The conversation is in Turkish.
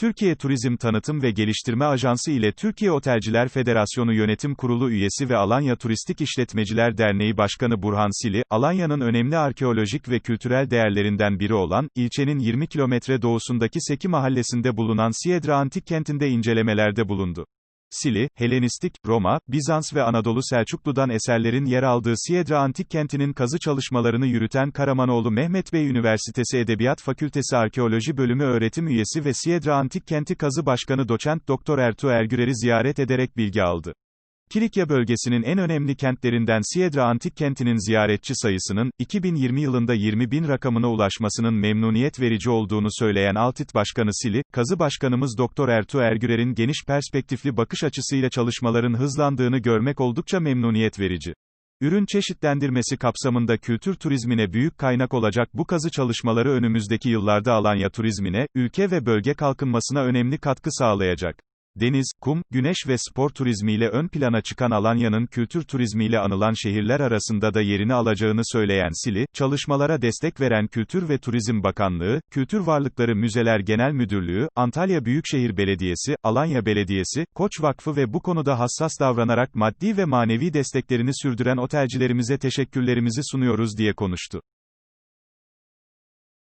Türkiye Turizm Tanıtım ve Geliştirme Ajansı ile Türkiye Otelciler Federasyonu Yönetim Kurulu üyesi ve Alanya Turistik İşletmeciler Derneği Başkanı Burhan Sili, Alanya'nın önemli arkeolojik ve kültürel değerlerinden biri olan, ilçenin 20 kilometre doğusundaki Seki mahallesinde bulunan Siedra Antik Kenti'nde incelemelerde bulundu. Sili, Helenistik, Roma, Bizans ve Anadolu Selçuklu'dan eserlerin yer aldığı Siedra Antik Kenti'nin kazı çalışmalarını yürüten Karamanoğlu Mehmet Bey Üniversitesi Edebiyat Fakültesi Arkeoloji Bölümü öğretim üyesi ve Siedra Antik Kenti Kazı Başkanı Doçent Doktor Ertuğ Ergürer'i ziyaret ederek bilgi aldı. Kilikya bölgesinin en önemli kentlerinden Siedra Antik Kenti'nin ziyaretçi sayısının, 2020 yılında 20 bin rakamına ulaşmasının memnuniyet verici olduğunu söyleyen Altit Başkanı Sili, Kazı Başkanımız Doktor Ertuğ Ergürer'in geniş perspektifli bakış açısıyla çalışmaların hızlandığını görmek oldukça memnuniyet verici. Ürün çeşitlendirmesi kapsamında kültür turizmine büyük kaynak olacak bu kazı çalışmaları önümüzdeki yıllarda Alanya turizmine, ülke ve bölge kalkınmasına önemli katkı sağlayacak. Deniz, kum, güneş ve spor turizmiyle ön plana çıkan Alanya'nın kültür turizmiyle anılan şehirler arasında da yerini alacağını söyleyen Sili, çalışmalara destek veren Kültür ve Turizm Bakanlığı, Kültür Varlıkları Müzeler Genel Müdürlüğü, Antalya Büyükşehir Belediyesi, Alanya Belediyesi, Koç Vakfı ve bu konuda hassas davranarak maddi ve manevi desteklerini sürdüren otelcilerimize teşekkürlerimizi sunuyoruz diye konuştu.